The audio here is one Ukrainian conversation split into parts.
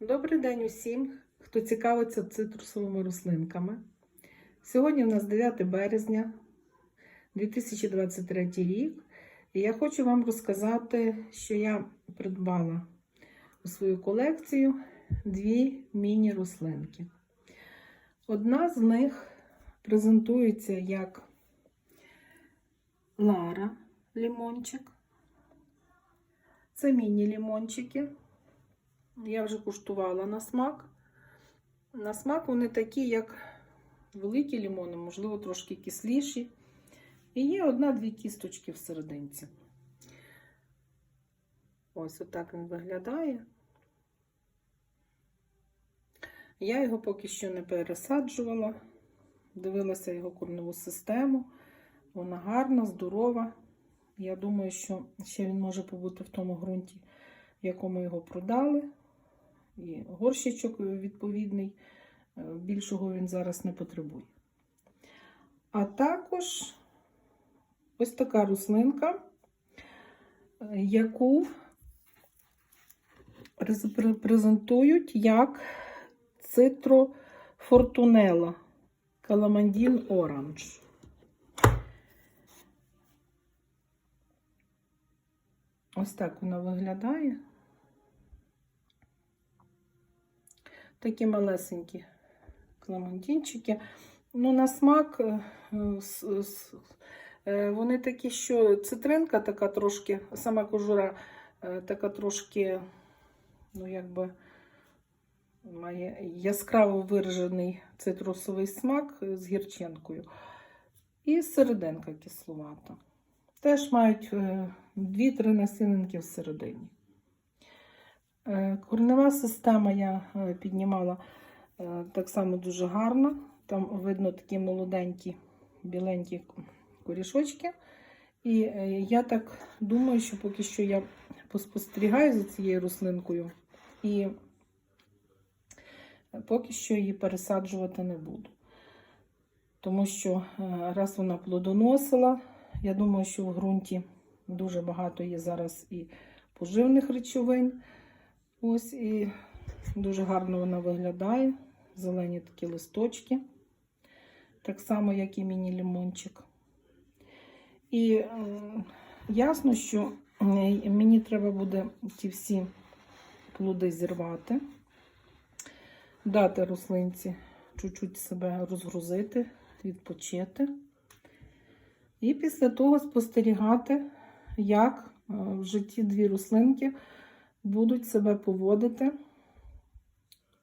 Добрий день усім, хто цікавиться цитрусовими рослинками. Сьогодні у нас 9 березня 2023 рік, і я хочу вам розказати, що я придбала у свою колекцію дві міні-рослинки. Одна з них презентується як Лара лімончик. Це міні-лімончики. Я вже куштувала на смак. На смак вони такі, як великі лімони, можливо, трошки кисліші. І є одна-дві кісточки всерединці. Ось отак він виглядає. Я його поки що не пересаджувала, дивилася його корневу систему. Вона гарна, здорова. Я думаю, що ще він може побути в тому ґрунті, в якому його продали. І горщичок відповідний, е, більшого він зараз не потребує. А також ось така рослинка, е, яку презентують як цитрофортунела каламандін оранж. Ось так вона виглядає. Такі малесенькі кламантінчики. Ну, на смак вони такі, що цитринка така трошки, сама кожура така трошки, ну, якби має яскраво виражений цитрусовий смак з гірчинкою. І серединка кисловата. Теж мають 2-3 насінинки всередині. Корнева система я піднімала так само дуже гарно. Там видно такі молоденькі, біленькі корішочки. І я так думаю, що поки що я поспостерігаю за цією рослинкою, і поки що її пересаджувати не буду. Тому що раз вона плодоносила, я думаю, що в ґрунті дуже багато є зараз і поживних речовин. Ось і дуже гарно вона виглядає. Зелені такі листочки. Так само, як і міні-лімончик. І е, ясно, що мені треба буде ті всі плоди зірвати, дати рослинці чуть-чуть себе розгрузити, відпочити. І після того спостерігати, як в житті дві рослинки будуть себе поводити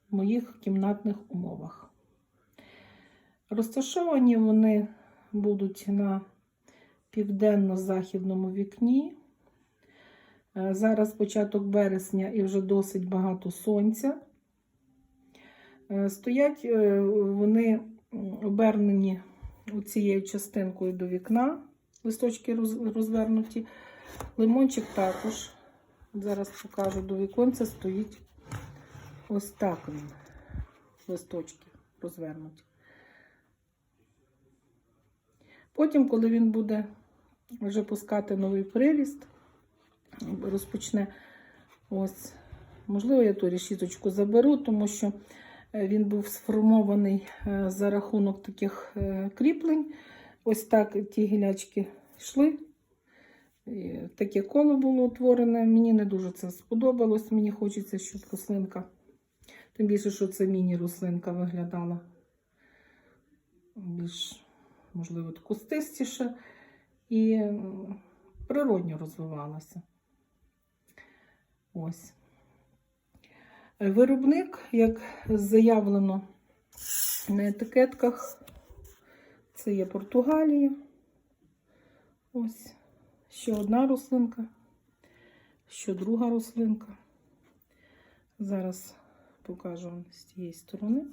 в моїх кімнатних умовах. Розташовані вони будуть на південно-західному вікні. Зараз початок березня і вже досить багато сонця. Стоять вони обернені цією частинкою до вікна, листочки розвернуті. Лимончик також Зараз покажу до віконця стоїть ось так він, листочки розвернуті. Потім, коли він буде вже пускати новий приріст, розпочне ось, можливо, я ту решіточку заберу, тому що він був сформований за рахунок таких кріплень. Ось так ті гілячки йшли. Таке коло було утворене. Мені не дуже це сподобалось. Мені хочеться, щоб рослинка, тим більше, що це міні-рослинка виглядала більш, можливо, кустистіше і природньо розвивалася. Ось. Виробник, як заявлено на етикетках, це є Португалія. Ще одна рослинка, ще друга рослинка. Зараз покажу вам з цієї сторони.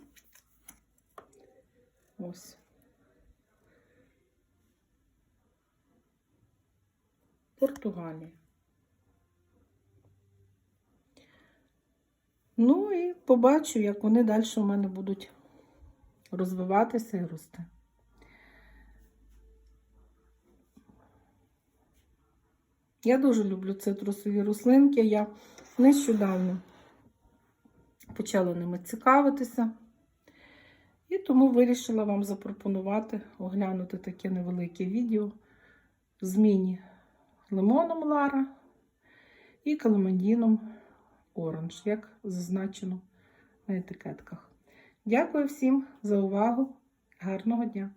Ось. Португалія. Ну і побачу, як вони далі у мене будуть розвиватися і рости. Я дуже люблю цитрусові рослинки. Я нещодавно почали ними цікавитися. І тому вирішила вам запропонувати оглянути таке невелике відео зміні лимоном Лара і каламандіном Оранж, як зазначено на етикетках. Дякую всім за увагу. Гарного дня!